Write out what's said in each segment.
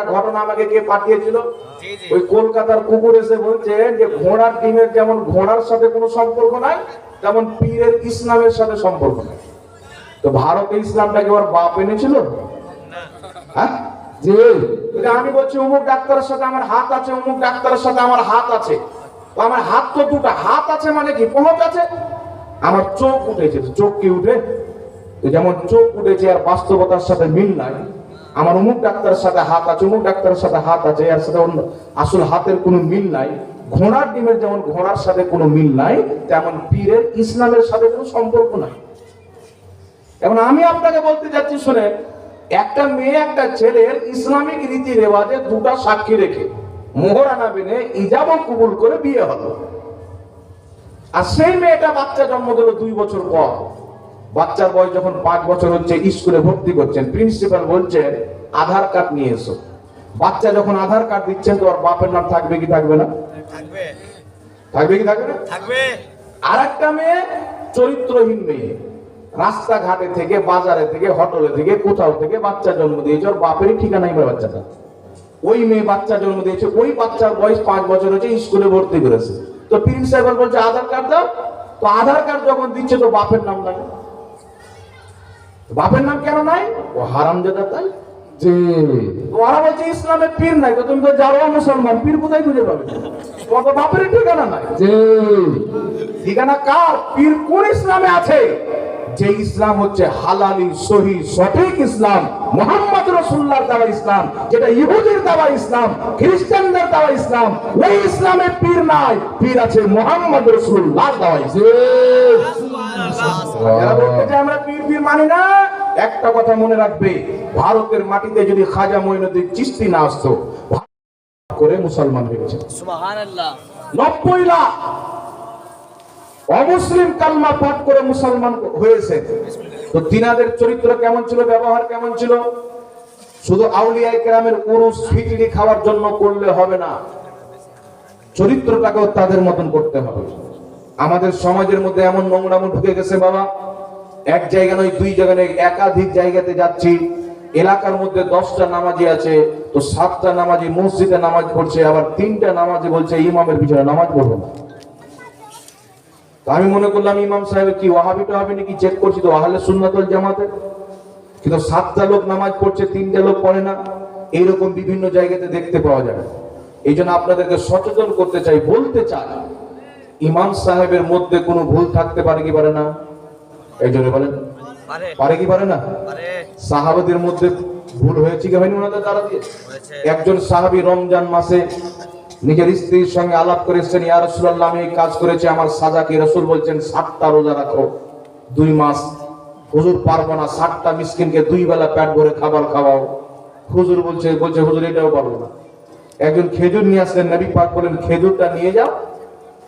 একটা ঘটনা আমাকে কে পাঠিয়েছিল? জি জি। ওই কলকাতার কুকুর এসে বলছে যে ঘোড়ার ডিমের যেমন ঘোড়ার সাথে কোনো সম্পর্ক নাই তেমন পীরের ইসলামের সাথে সম্পর্ক নাই। তো ভারতে ইসলামটাকে ওর বাপ এনেছিল? হ্যাঁ? যে আমি বলছি অমুক ডাক্তারের সাথে আমার হাত আছে অমুক ডাক্তারের সাথে আমার হাত আছে। তো আমার হাত তো দুটো। হাত আছে মানে কি? পৌঁছ আছে। আমার চোখ উঠেছে। চোখ কি উঠে? যেমন চোখ উঠেছে আর বাস্তবতার সাথে মিল নাই আমার অমুক ডাক্তারের সাথে হাত আছে, অমুক ডাক্তারের সাথে হাত আছে, এর সাথে অন্য। আসল হাতের কোনো মিল নাই, ঘোড়ার ডিমের যেমন ঘোড়ার সাথে কোনো মিল নাই, তেমন পীরের ইসলামের সাথে কোনো সম্পর্ক নাই। এখন আমি আপনাকে বলতে যাচ্ছি শুনে একটা মেয়ে, একটা ছেলের ইসলামিক রীতি রেওয়াজে দুটা সাক্ষী রেখে মোহরানা বেনে ইজাব কবুল করে বিয়ে হলো। আর সেই মেয়েটা বাচ্চা জন্ম দিল দুই বছর পর। বাচ্চার বয়স যখন পাঁচ বছর হচ্ছে স্কুলে ভর্তি করছেন প্রিন্সিপাল বলছেন আধার কার্ড নিয়ে এসো। বাচ্চা যখন আধার কার্ড দিচ্ছেন তো ওর বাপের নাম থাকবে কি থাকবে না? থাকবে। থাকবে কি থাকবে না? থাকবে। আর একটা মেয়ে চরিত্রহীন মেয়ে রাস্তাঘাটে থেকে বাজারে থেকে হোটেলে থেকে কোথাও থেকে বাচ্চা জন্ম দিয়েছে ওর বাপেরই ঠিকানাই পায় বাচ্চাটা ওই মেয়ে বাচ্চা জন্ম দিয়েছে ওই বাচ্চার বয়স পাঁচ বছর হচ্ছে স্কুলে ভর্তি করেছে। তো প্রিন্সিপাল বলছে আধার কার্ড দাও। তো আধার কার্ড যখন দিচ্ছে তো বাপের নাম নাই। বাপের নাম কেন নাই? ও হারাম জাদা তাই? যে ওরা বলছে ইসলামে পীর নাই তো তুমি তো মুসলমান পীর কোথায় খুঁজে পাবে? তোমার তো বাপের ঠিকানা নাই। যে ঠিকানা কার? পীর কোন ইসলামে আছে? যে ইসলাম হচ্ছে হালালি সহি সঠিক ইসলাম মোহাম্মদ রসুল্লাহর দেওয়া ইসলাম যেটা ইহুদির দেওয়া ইসলাম খ্রিস্টানদের দেওয়া ইসলাম ওই ইসলামে পীর নাই পীর আছে মোহাম্মদ রসুল্লাহর দেওয়া ইসলাম। আমরা পীর মানি না? একটা কথা মনে রাখবে ভারতের মাটিতে যদি খাজা মঈনুদ্দিন চিস্তি না আসতো করে মুসলমান হয়েছে সুবহানাল্লাহ। নব্বই লাখ অমুসলিম কালমা পাঠ করে মুসলমান হয়েছে। তো তিনাদের চরিত্র কেমন ছিল ব্যবহার কেমন ছিল? শুধু আউলিয়া কেরামের উরুস খিচড়ি খাওয়ার জন্য করলে হবে না। চরিত্রটাকেও তাদের মতন করতে হবে। আমাদের সমাজের মধ্যে এমন নোংরামো ঢুকে গেছে বাবা। এক জায়গা নয়, দুই জায়গা নয়, একাধিক জায়গাতে যাচ্ছি। এলাকার মধ্যে দশটা নামাজি আছে, তো সাতটা নামাজি, মসজিদে নামাজ পড়ছে, আবার তিনটা নামাজি বলছে, ইমামের পিছনে নামাজ পড়ব না। আমি মনে করলাম, ইমাম সাহেব কি ওয়াহাবিটা হবে নাকি? চেক করছি তো, আহলে সুন্নাতুল জামাতে। কিন্তু সাতটা লোক নামাজ পড়ছে, তিনটা লোক পড়ে না। এইরকম বিভিন্ন জায়গাতে দেখতে পাওয়া যায়। এই জন্য আপনাদেরকে সচেতন করতে চাই, বলতে চাই, ইমাম সাহেবের মধ্যে কোনো ভুল থাকতে পারে কি পারে না? এই জন্য বলেন। পারে। কি পারে না? সাহাবাদের মধ্যে ভুল হয়েছে কি হয়নি ওনাদের দ্বারা দিয়ে? একজন সাহাবী রমজান মাসে নিজের স্ত্রীর সঙ্গে আলাপ করেছেন ইয়া রাসূলুল্লাহ আমি এই কাজ করেছি আমার সাজা কি রাসূল বলছেন? সাতটা রোজা রাখো। দুই মাস হুজুর পারব না ষাটটা মিসকিনকে দুই বেলা পেট ভরে খাবার খাওয়াও। হুজুর বলছে বলছে হুজুর এটাও পারব না। একজন খেজুর নিয়ে আসলেন নবী পাক বলেন খেজুরটা নিয়ে যাও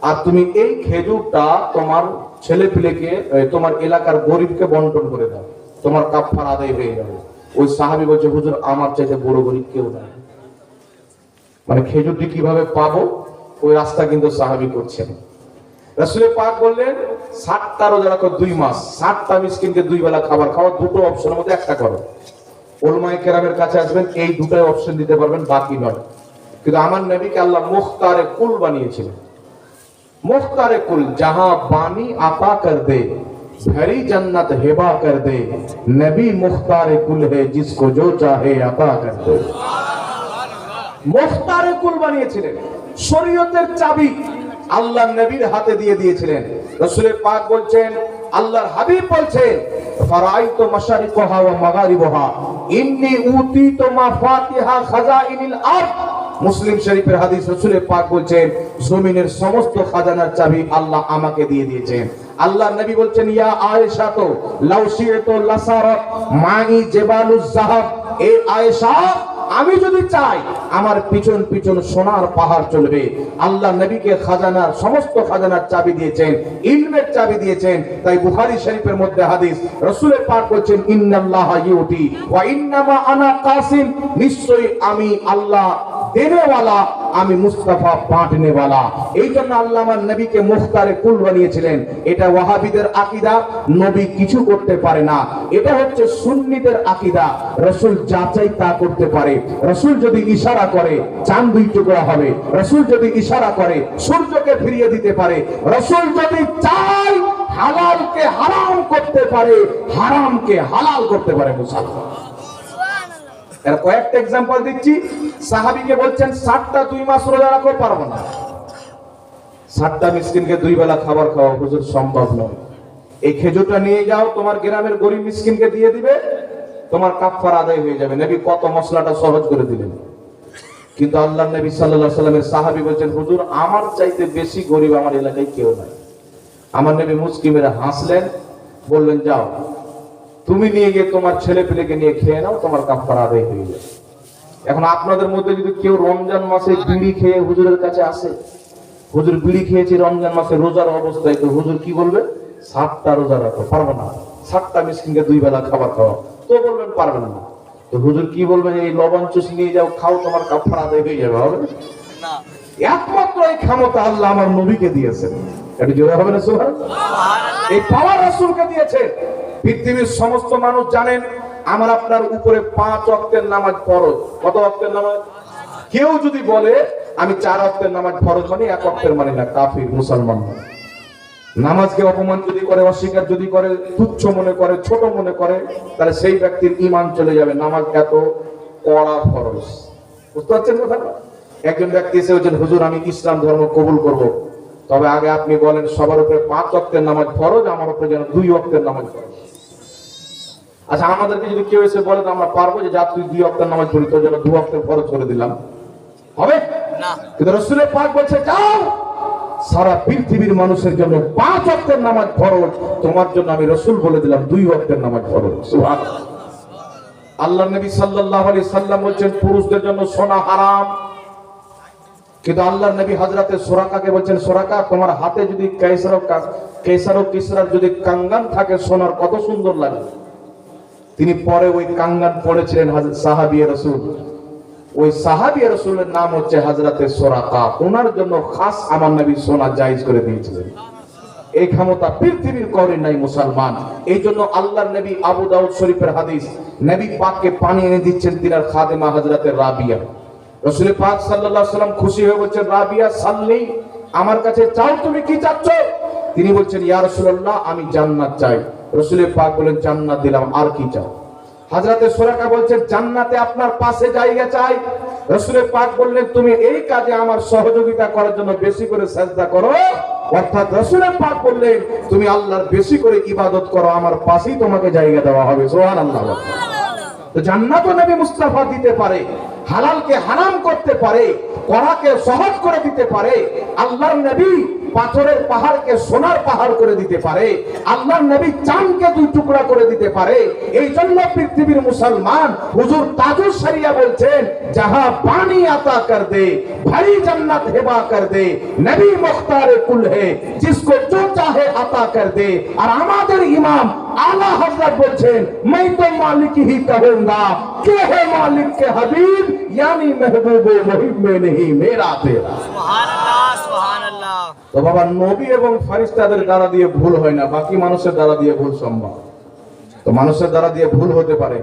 আর তুমি এই খেজুরটা তোমার ছেলে পিলেকে তোমার এলাকার গরিবকে বন্টন করে দাও। তোমার কাফার আদায় হয়ে যাবে। ওই সাহাবী বলছে, হুজুর, আমার চাইতে বড় গরিব কেউ নাই। মানে খেজুরটি কীভাবে পাবো, ওই রাস্তা কিন্তু সাহাবি করছেন। রাসুলে পাক বললেন, ষাটটা রোজা রাখো দুই মাস, ষাটটা মিসকিনকে দুই বেলা খাবার খাওয়া দুটো অপশনের মধ্যে একটা করো। ওলমাই কেরামের কাছে আসবেন, এই দুটাই অপশন দিতে পারবেন, বাকি নয়। কিন্তু আমার নবীকে আল্লাহ মুখতারে কুল বানিয়েছিলেন। मुख्तार कुल जहां बानी आता कर दे भरी जन्नत हेबा कर दे नबी मुख्तार कुल है जिसको जो चाहे अता कर दे মুখতারে কুল বানিয়েছিলেন শরীয়তের চাবি আল্লাহ নবীর হাতে দিয়ে দিয়েছিলেন রাসূলের পাক বলছেন আল্লাহর হাবিব বলছেন ফারাইতু মাশারিকহা ওয়া মাগারিবহা ইন্নী উতিতু মাফাতিহা খাজাইনিল আরদ মুসলিম শরীফের হাদিস রাসূলের পাক বলছেন জমিনের সমস্ত খাজানার চাবি আল্লাহ আমাকে দিয়ে দিয়েছেন আল্লাহ নবী বলছেন, ইয়া আয়েশা তো লাউশিয়াতু লাসারাত মাই জেবালুজ জাহাব এ আয়েশা, আমি যদি চাই, আমার পিছন পিছন সোনার পাহাড় চলবে। আল্লাহ নবীকে খাজানার সমস্ত খাজানার চাবি দিয়েছেন, ইলমের চাবি দিয়েছেন। তাই বুখারী শরীফের মধ্যে হাদিস রাসূলের পাক বলছেন, ইন্নাল্লাহ ইউতি ওয়া ইন্নামা আনা কাসিম। নিশ্চয়ই আমি আল্লাহ দেনেওয়ালা, আমি মুস্তাফা বাঁটনেওয়ালা এই জন্য আল্লাহ আমার নবীকে মুখতারে কুল বানিয়েছিলেন। এটা ওয়াহাবিদের আকিদা, নবী কিছু করতে পারে না। এটা হচ্ছে সুন্নিদের আকিদা। রসুল যাচাই তা করতে পারে। রসুল যদি ইশারা করে চাঁদ দুই টুকরা হবে। রসুল যদি ইশারা করে, সূর্যকে ফিরিয়ে দিতে পারে। রসুল যদি চায়, হালালকে হারাম করতে পারে, হারামকে হালাল করতে পারে এর কয়েকটা এক্সাম্পল দিচ্ছি। সাহাবিকে বলছেন ষাটটা দুই মাস রোজা রাখো, পারব না। ষাটটা মিসকিনকে দুই বেলা খাবার খাওয়া হুজুর সম্ভব নয়। এই খেজুরটা নিয়ে যাও, তোমার গ্রামের গরিব মিসকিনকে দিয়ে দিবে, তোমার কাফার আদায় হয়ে যাবে। নবী কত মশলাটা সহজ করে দিলেন। কিন্তু আল্লাহ নবী সাল্লাল্লাহু সাল্লামের সাহাবী বলছেন, হুজুর, আমার চাইতে বেশি গরিব আমার এলাকায় কেউ নাই। আমার নবী মুসকিমেরা হাসলেন, বললেন, যাও তুমি নিয়ে গিয়ে তোমার ছেলে পেলেকে নিয়ে খেয়ে নাও তোমার কাপড় আদায় হয়ে যাবে। এখন আপনাদের মধ্যে যদি কেউ রমজান মাসে বিড়ি খেয়ে হুজুরের কাছে আসে হুজুর বিড়ি খেয়েছি রমজান মাসে রোজার অবস্থায় তো হুজুর কি বলবে? সাতটা রোজা রাখো পারব না। সাতটা মিসকিনকে দুই বেলা খাবার খাওয়া তো বলবেন পারবেন না। তো হুজুর কি বলবেন এই লবণ চুষ নিয়ে যাও খাও তোমার কাপড় আদায় হয়ে যাবে হবে? না। একমাত্র এই ক্ষমতা আল্লাহ আমার নবীকে দিয়েছেন। এটা জোরে হবে না সুহান এই পাওয়ার রাসূলকে দিয়েছে। পৃথিবীর সমস্ত মানুষ জানেন, আমার আপনার উপরে পাঁচ অক্টের নামাজ ফরজ। কত অক্টের নামাজ? কেউ যদি বলে, আমি চার অক্টের নামাজ ফরজ মানে এক অক্টের মানে না, কাফির, মুসলমান। নামাজকে অপমান যদি করে, অস্বীকার যদি করে, তুচ্ছ মনে করে, ছোট মনে করে, তাহলে সেই ব্যক্তির ইমান চলে যাবে। নামাজ এত কড়া ফরজ। বুঝতে পারছেন কথা একজন ব্যক্তি এসে বলছেন, হুজুর, আমি ইসলাম ধর্ম কবুল করব। তবে আগে আপনি বলেন, সবার উপরে পাঁচ অক্টের নামাজ ফরজ, আমার উপরে যেন দুই অক্টের নামাজ ফরজ। আচ্ছা আমাদেরকে যদি কেউ এসে বলে তো আমরা পারব যে যা তুই দুই অক্টের নামাজ পড়ি তোর জন্য দু অক্টের ফরজ করে দিলাম। হবে? কিন্তু রসুলের পাক বলছে যাও! সারা পৃথিবীর মানুষের জন্য পাঁচ অক্টের নামাজ ফরজ তোমার জন্য আমি রসুল বলে দিলাম দুই অক্টের নামাজ ফরজ। আল্লাহ নবী সাল্লাল্লাহু আলাইহি সাল্লাম বলছেন পুরুষদের জন্য সোনা হারাম। কিন্তু আল্লাহ নবী হযরতে সোরাকাকে বলছেন সুরাকা তোমার হাতে যদি কেসার কেসার ও কিসরার যদি কাঙ্গান থাকে সোনার কত সুন্দর লাগে। তিনি পরে ওই কাঙ্গান পড়েছিলেন হাজরত সাহাবিয়ে রসুল। ওই সাহাবিয়া রসুলের নাম হচ্ছে হাজরাতে সোরাকা। ওনার জন্য খাস আমার নবী সোনা জায়েজ করে দিয়েছিলেন। এই ক্ষমতা পৃথিবীর করে নাই মুসলমান। এই জন্য আল্লাহর নবী আবু দাউদ শরীফের হাদিস, নবী পাককে পানি এনে দিচ্ছেন তিনার খাদেমা হযরতে রাবিয়া। রাসূল পাক সাল্লাল্লাহু আলাইহি সাল্লাম খুশি হয়ে বলছেন, রাবিয়া, সাল্লি, আমার কাছে চাও তুমি কি চাচ্ছ? তিনি বলছেন, ইয়া রাসূলুল্লাহ, আমি জান্নাত চাই। রাসূল পাক বলেন, জান্নাত দিলাম, আর কি চাও? হাজরাতে সুরাকা বলছে, জান্নাতে আপনার পাশে জায়গা চাই। রসুলের পাক বললেন, তুমি এই কাজে আমার সহযোগিতা করার জন্য বেশি করে সাজদা করো। অর্থাৎ রসুলের পাক বললেন, তুমি আল্লাহর বেশি করে ইবাদত করো, আমার পাশেই তোমাকে জায়গা দেওয়া হবে। সোহান আল্লাহ তো জান্নাত নবী মুস্তাফা দিতে পারে, হালালকে হারাম করতে পারে, কড়াকে সহজ করে দিতে পারে, আল্লাহর নবী পাথরের পাহাড়কে সোনার পাহাড় করে দিতে পারে আল্লাহর নবী চাঁদকে দুই টুকরা করে দিতে পারে এই জন্য পৃথিবীর মুসলমান হুজুর তাজুর সারিয়া বলছেন যাহা পানি আতা কর দে ভারী জান্নাত হেবা কর দে নবী মুখতারে কুল হে जिसको जो चाहे अता कर दे और আমাদের ইমাম আলা হযরত বলছেন मैं तो मालिक ही कहूंगा के है मालिक के हबीब यानी महबूब मुहिब में नहीं मेरा तेरा সুবহানাল্লাহ সুবহানাল্লাহ তো বাবা, নবী এবং ফারিস্তাদের দ্বারা দিয়ে ভুল হয় না, বাকি মানুষের দ্বারা দিয়ে ভুল সম্ভব। তো মানুষের দ্বারা দিয়ে ভুল হতে পারে।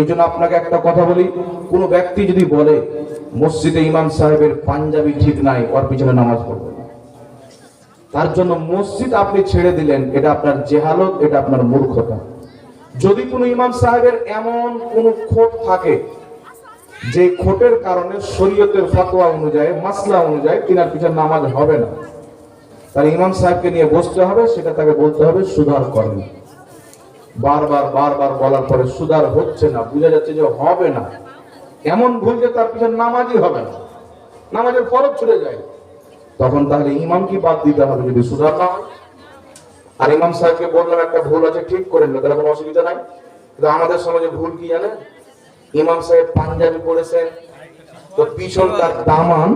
এই জন্য আপনাকে একটা কথা বলি, কোন ব্যক্তি যদি বলে, মসজিদে ইমাম সাহেবের পাঞ্জাবি ঠিক নাই, ওর পিছনে নামাজ পড়বে তার জন্য মসজিদ আপনি ছেড়ে দিলেন, এটা আপনার জেহালত, এটা আপনার মূর্খতা। যদি কোনো ইমাম সাহেবের এমন কোন খোট থাকে, যে খোটের কারণে শরীয়তের ফতোয়া অনুযায়ী, মাসলা অনুযায়ী তিনার পিছনে নামাজ হবে না। তার ইমাম সাহেবকে নিয়ে বসতে হবে, সেটা তাকে বলতে হবে, সুধার করেন। বারবার বারবার বলার পরে সুধার হচ্ছে না, বোঝা যাচ্ছে যে হবে না। এমন ভুল যে তার পিছনে নামাজই হবে না, নামাজের ফরজ ছুটে যায়। তখন তাহলে ইমাম কি বাদ দিতে হবে যদি সুধার না হয়। আর ইমাম সাহেবকে বললাম, একটা ভুল আছে, ঠিক করেন না তাহলে কোনো অসুবিধা নাই। কিন্তু আমাদের সমাজে ভুল কি জানেন? ইমাম সাহেব পাঞ্জাবি পড়েছেন তো পিছন তার দামান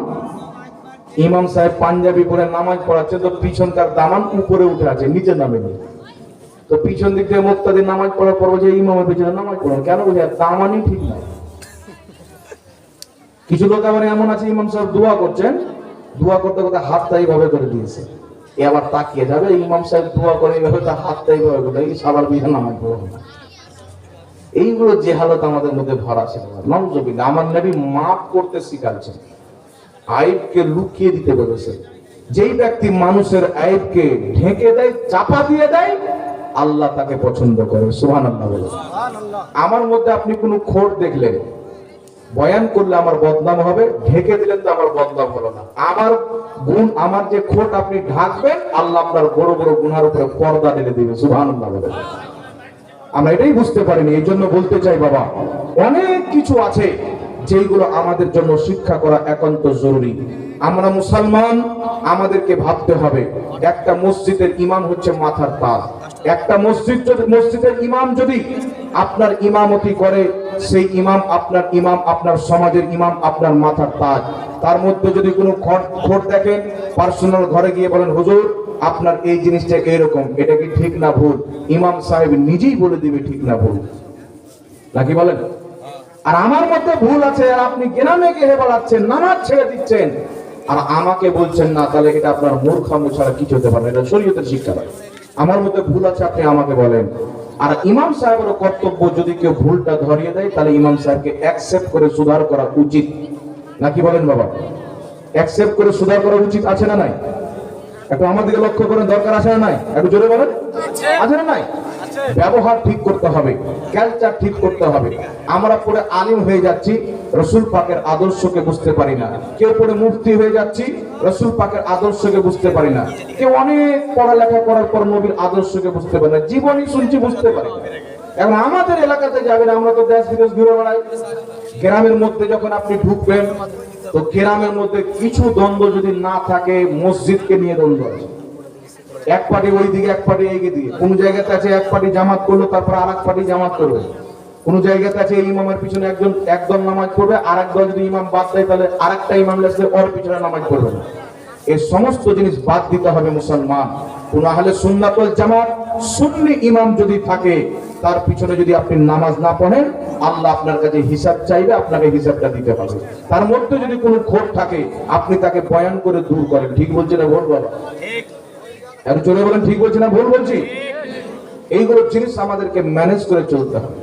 ইমাম সাহেব পাঞ্জাবি পরে নামাজ পড়াচ্ছে, তো পিছনকার দামান উপরে উঠে আছে, নিচে নামেনি। তো পিছন দিক থেকে মুক্তাদের নামাজ পড়ার পর যে ইমামের পিছনে নামাজ পড়েন কেন বুঝে দামানই ঠিক নাই কিছু লোক আবার এমন আছে, ইমাম সাহেব দোয়া করছেন, দোয়া করতে করতে হাতটা এইভাবে করে দিয়েছে। এ আবার তাকিয়ে যাবে, ইমাম সাহেব দোয়া করে এইভাবে তার হাতটা এইভাবে করে এই সাবার বিহে নামাজ পড়বে না এইগুলো যে হালত আমাদের মধ্যে ভরা ছিল। নজবিল্লা আমার নবী মাফ করতে শিখাচ্ছেন। আইবকে লুকিয়ে দিতে বলেছে যেই ব্যক্তি মানুষের আইবকে ঢেকে দেয় চাপা দিয়ে দেয় আল্লাহ তাকে পছন্দ করে। সুহান আল্লাহ বলে আমার মধ্যে আপনি কোনো খোট দেখলেন বয়ান করলে আমার বদনাম হবে ঢেকে দিলেন তো আমার বদনাম হলো না। আমার গুণ আমার যে খোট আপনি ঢাকবেন আল্লাহ আপনার বড় বড় গুনার উপরে পর্দা ঢেলে দিবে। সুহান আল্লাহ বলে আমরা এটাই বুঝতে পারিনি এই জন্য বলতে চাই বাবা অনেক কিছু আছে যেগুলো আমাদের জন্য শিক্ষা করা একান্ত জরুরি। আমরা মুসলমান, আমাদেরকে ভাবতে হবে, একটা মসজিদের ইমাম হচ্ছে মাথার তাজ। একটা মসজিদ যদি মসজিদের ইমাম যদি আপনার ইমামতি করে, সেই ইমাম আপনার ইমাম, আপনার সমাজের ইমাম, আপনার মাথার তাজ। তার মধ্যে যদি কোনো খোট দেখেন, পার্সোনাল ঘরে গিয়ে বলেন, হুজুর, আপনার এই জিনিসটা এরকম, এটা কি ঠিক না ভুল? ইমাম সাহেব নিজেই বলে দিবে, ঠিক না ভুল। নাকি বলেন? আর আমার মধ্যে ভুল আছে আর আপনি গ্রামে গিয়ে বেড়াচ্ছেন নামাজ ছেড়ে দিচ্ছেন আর আমাকে বলছেন না তাহলে এটা আপনার মূর্খাম্য ছাড়া কিছু হতে পারে। এটা শরীয়তের শিক্ষা নয়। আমার মধ্যে ভুল আছে আপনি আমাকে বলেন। আর ইমাম সাহেবের কর্তব্য যদি কেউ ভুলটা ধরিয়ে দেয় তাহলে ইমাম সাহেবকে অ্যাকসেপ্ট করে সুধার করা উচিত। নাকি বলেন বাবা? অ্যাকসেপ্ট করে সুধার করা উচিত আছে না নাই? একটু আমার দিকে লক্ষ্য করেন দরকার আছে না নাই? একটু জোরে বলেন। আছে না নাই? ব্যবহার ঠিক করতে হবে ক্যালচার ঠিক করতে হবে। আমরা পড়ে আলিম হয়ে যাচ্ছি, রসুল পাকের আদর্শকে বুঝতে পারি না। কেউ পড়ে মুফতি হয়ে যাচ্ছি, রসুল পাকের আদর্শকে বুঝতে পারি না। কেউ অনেক পড়ালেখা করার পর নবীর আদর্শকে বুঝতে পারি না। জীবনই শুনছি বুঝতে পারি না। এখন আমাদের এলাকাতে যাবেন, আমরা তো দেশ বিদেশ ঘুরে বেড়াই। গ্রামের মধ্যে যখন আপনি ঢুকবেন, তো গ্রামের মধ্যে কিছু দ্বন্দ্ব যদি না থাকে, মসজিদকে নিয়ে দ্বন্দ্ব আছে। এক পার্টি ওই দিকে এক পার্টি এগিয়ে দিয়ে কোন জায়গাতে আছে এক পার্টি জামাত করল, তারপর আর এক পার্টি জামাত করবে কোন জায়গাতে আছে ইমামের পিছনে একজন, একদল নামাজ পড়বে আর দল যদি ইমাম বাদ দেয়, তাহলে আর একটা ইমাম লেসলে ওর পিছনে নামাজ পড়বে এই সমস্ত জিনিস বাদ দিতে হবে মুসলমান। কোন আহলে সুন্নাতুল জামাত, সুন্নি ইমাম যদি থাকে, তার পিছনে যদি আপনি নামাজ না পড়েন, আল্লাহ আপনার কাছে হিসাব চাইবে, আপনাকে হিসাবটা দিতে হবে। তার মধ্যে যদি কোনো খোট থাকে, আপনি তাকে বয়ান করে দূর করেন। ঠিক বলছে না ভোট বাবা এত জোরে বলেন, ঠিক বলছি না, ভুল বলছি? এইগুলো জিনিস আমাদেরকে ম্যানেজ করে চলতে হবে।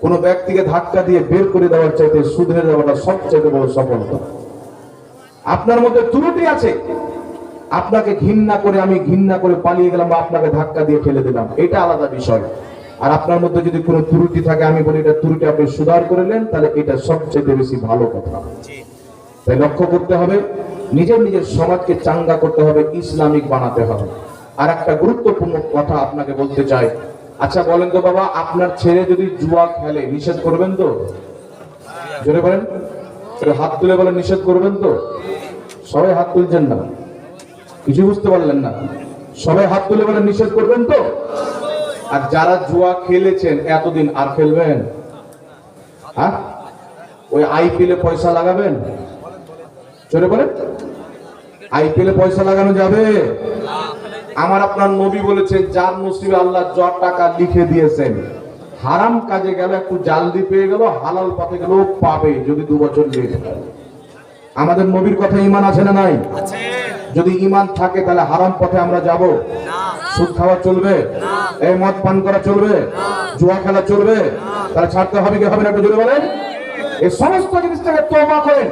কোন ব্যক্তিকে ধাক্কা দিয়ে বের করে দেওয়ার চাইতে সুধরে দেওয়াটা সবচেয়ে বড় সফলতা। আপনার মধ্যে ত্রুটি আছে। আপনাকে ঘৃণা করে, আমি ঘৃণা করে পালিয়ে গেলাম বা আপনাকে ধাক্কা দিয়ে ফেলে দিলাম। এটা আলাদা বিষয়। আর আপনার মধ্যে যদি কোনো ত্রুটি থাকে, আমি বলি এটা ত্রুটি আপনি সুধার করে নেন, তাহলে এটা সবচেয়ে বেশি ভালো কথা। তাই লক্ষ্য করতে হবে, নিজের নিজের সমাজকে চাঙ্গা করতে হবে, ইসলামিক বানাতে হবে। আর একটা গুরুত্বপূর্ণ কথা আপনাকে বলতে চাই। আচ্ছা বলেন তো বাবা, আপনার ছেলে যদি জুয়া খেলে, নিষেধ করবেন তো? জোরে বলেন। হাত তুলে বলেন, নিষেধ করবেন তো? সবাই হাত তুলছেন না। কিছু বুঝতে পারলেন না। সবাই হাত তুলে বলে নিষেধ করবেন তো? আর যারা জুয়া খেলেছেন, এতদিন আর খেলবেন? হ্যাঁ? ওই আইপিএলে পয়সা লাগাবেন? চলে বলেন। আইপিএলে পয়সা লাগানো যাবে। আমার আপনার নবী বলেছেন যার নসিবে আল্লাহ জ টাকা লিখে দিয়েছেন হারাম কাজে গেল একটু জালদি পেয়ে গেল হালাল পথে গেল পাবে যদি দু বছর লেট আমাদের নবীর কথা ইমান আছে না নাই? যদি ইমান থাকে তাহলে হারাম পথে আমরা যাব। সুদ খাওয়া চলবে? এই মদ পান করা চলবে? জুয়া খেলা চলবে? তাহলে ছাড়তে হবে কি হবে না একটু জোরে বলেন? এই সমস্ত জিনিস থেকে তোবা করেন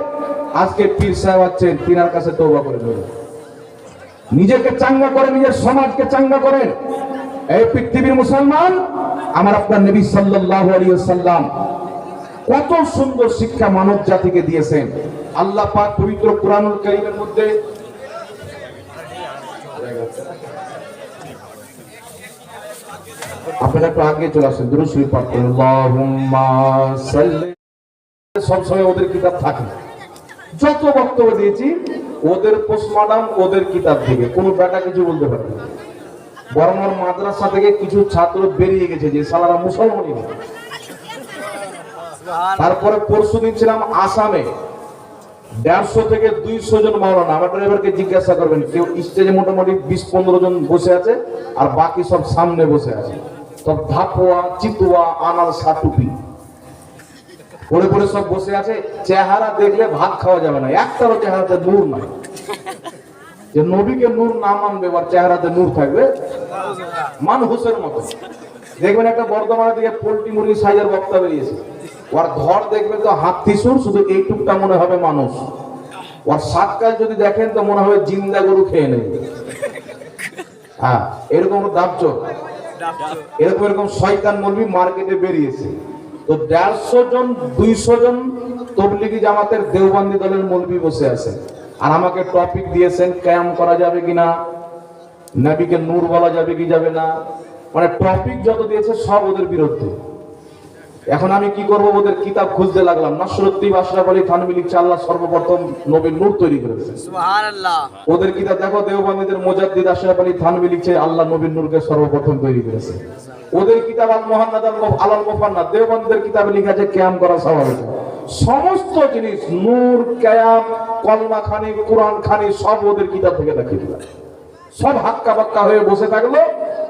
আজকে পীর সাহেব আছেন, তিনার কাছে তোবা করে দেবেন নিজেকে চাঙ্গা করে, নিজের সমাজকে চাঙ্গা করেন। এই পৃথিবীর মুসলমান, আমার আপনার নবী সাল্লাল্লাহু আলাইহি সাল্লাম কত সুন্দর শিক্ষা মানব জাতিকে দিয়েছেন। আল্লাহ পাক পবিত্র কোরআনুল কারীমের মধ্যে আপনারা একটু আগে চলে আসেন, দুরূদ শরীফ পাঠ আল্লাহুম্মা সাল্লি। সবসময় ওদের কিতাব থাকে। যত বক্তব্য দিয়েছি, ওদের পোস্টমার্টাম ওদের কিতাব থেকে। কোনো বেটা কিছু বলতে পারে না। মাদ্রাসা থেকে কিছু ছাত্র বেরিয়ে গেছে যে সালারা মুসলমানই না। তারপরে পরশু দিন ছিলাম আসামে। দেড়শো থেকে দুইশো জন মাওলানা। আমার ড্রাইভারকে জিজ্ঞাসা করবেন, কেউ স্টেজে মোটামুটি বিশ পনেরো জন বসে আছে, আর বাকি সব সামনে বসে আছে। সব ধাপোয়া, চিতুয়া, আনাল সাটুপি। পড়ে পড়ে সব বসে আছে চেহারা দেখলে ভাত খাওয়া যাবে না। একটারও চেহারাতে নূর নাই। যে নবীকে নূর না মানবে বা চেহারাতে নূর থাকবে মানুষের মতো। দেখবেন একটা বর্ধমানের দিকে পোল্ট্রি মুরগি সাইজের বক্তা বেরিয়েছে। ওর ঘর দেখবেন তো হাতি সুর শুধু এইটুকটা মনে হবে মানুষ। ওর সাতকাল যদি দেখেন তো মনে হবে জিন্দা গরু খেয়ে নেবে। হ্যাঁ এরকম দাবচ এরকম এরকম শয়তান মুরগি মার্কেটে বেরিয়েছে। তো দেড়শো জন, দুইশো জন তবলিগি জামাতের দেওবান্দি দলের মৌলবি বসে আছে। আর আমাকে টপিক দিয়েছেন ক্যাম্প করা যাবে কিনা? নাবিকে নূর বলা যাবে কি যাবে না? মানে টপিক যত দিয়েছে সব ওদের বিরুদ্ধে। এখন আমি কি করব? ওদের কিতাব খুঁজতে লাগলাম। নসরুদ্দিন আশরাফ আলী থানভী লিখছে আল্লাহ সর্বপ্রথম নবীর নূর তৈরি করেছে। ওদের কিতাব দেখো দেওবন্দীদের মোজাদ্দিদ আশরাফ আলী থানভী লিখছে আল্লাহ নবীর নূরকে সর্বপ্রথম তৈরি করেছে। ওদের কিতাব আল মোহাম্মদ আল মুফ- আলাল মুফান্নাদ দেওবন্দীদের কিতাবে লেখা আছে ক্যাম করা স্বাভাবিক সমস্ত জিনিস নূর ক্যাম কলমা খানি কোরআন খানি সব ওদের কিতাব থেকে দেখিয়ে দিলাম। সব হাক্কা বাক্কা হয়ে বসে থাকল।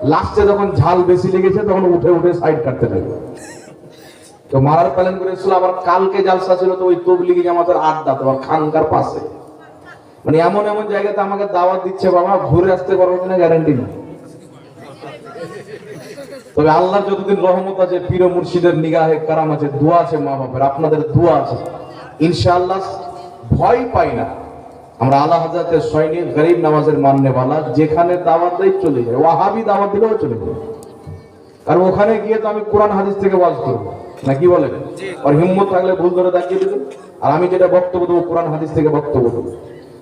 লাস্টে যখন ঝাল বেশি লেগেছে তখন উঠে উঠে সাইড কাটতে লাগল। তো মারার প্ল্যান করেছিল, আবার কালকে জালসা ছিল, তো ওই তবলিগি জামাতের আড্ডা, তোমার খানকার পাশে। মানে এমন এমন জায়গাতে আমাকে দাওয়াত দিচ্ছে, বাবা, ঘুরে আসতে পারব কিনা গ্যারান্টি নেই। তবে আল্লাহর যতদিন রহমত আছে, পীর মুর্শিদের নিগাহে, কারাম আছে, দোয়া আছে মা বাবার আপনাদের দোয়া আছে। ইনশাআল্লাহ ভয় পাই না। আমরা আল্লাহ হাজাতের সৈনিক, গরিব নামাজের মান্যবালা, যেখানে দাওয়াত দেয় চলে যায়। ওয়াহাবি দাওয়াত দিলেও চলে যায়। কারণ ওখানে গিয়ে তো আমি কোরআন, হাদিস থেকে ওয়াজ করব। না কি বলেন আর হিম্মত থাকলে ভুল ধরে দেখিয়ে দেবে। আর আমি যেটা বক্তব্য দেবো কোরআন হাদিস থেকে বক্তব্য দেবো।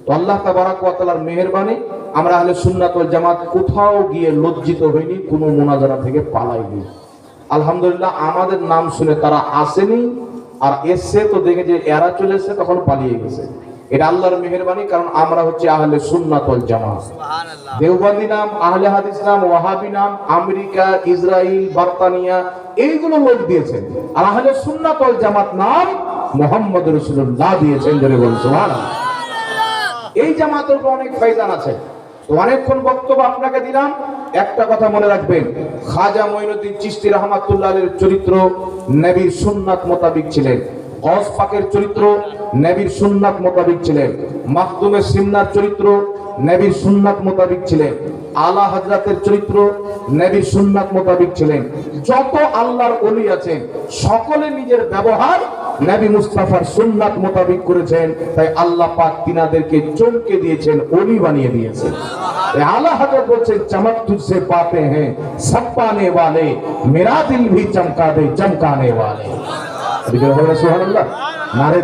তো আল্লাহ তাবারাক ওয়া তাআলার মেহেরবানি আমরা আহলে সুন্নাত ওয়াল জামাত কোথাও গিয়ে লজ্জিত হইনি কোনো মুনাজারা থেকে পালাইনি। আলহামদুলিল্লাহ আমাদের নাম শুনে তারা আসেনি আর এসছে তো দেখে যে এরা চলে এসছে তখন পালিয়ে গেছে। এটা আল্লাহর মেহেরবানি কারণ আমরা হচ্ছে আহলে সুন্নাত জামাত। দেওবন্দি নাম আহলে হাদিস নাম ওয়াহাবি নাম আমেরিকা ইসরায়েল বার্তানিয়া এইগুলো লোক দিয়েছেন। আর আহলে সুন্নাত ওয়াল জামাত নাম মোহাম্মদ রাসূলুল্লাহ দিয়েছেন বলুন সুবহানাল্লাহ। এই জামাতের উপর অনেক ফায়দান আছে। তো অনেকক্ষণ বক্তব্য আপনাকে দিলাম। একটা কথা মনে রাখবেন খাজা মঈনুদ্দিন চিশতি রহমাতুল্লাহ আলের চরিত্র নবীর সুন্নাত মোতাবিক ছিলেন। গস পাকের চরিত্র নবীর সুন্নাত মোতাবিক ছিলেন। মাহদুমের সিমনার চরিত্র নবীর সুন্নাত মোতাবিক ছিলেন। আলা হজরতের চরিত্র নবীর সুন্নাত মোতাবিক ছিলেন। যত আল্লাহর অলি আছেন সকলে নিজের ব্যবহার নবী মুস্তাফার সুন্নাত মোতাবিক করেছেন। তাই আল্লাহ পাক তিনাদেরকে চমকে দিয়েছেন অলি বানিয়ে দিয়েছেন। আল্লাহ হাজার বলছেন, চমক তুঝসে পাতে হ্যাঁ সব পানে ওয়ালে, মেরা দিল ভি চমকা দে চমকানে ওয়ালে। সুবহানাল্লাহ। নারে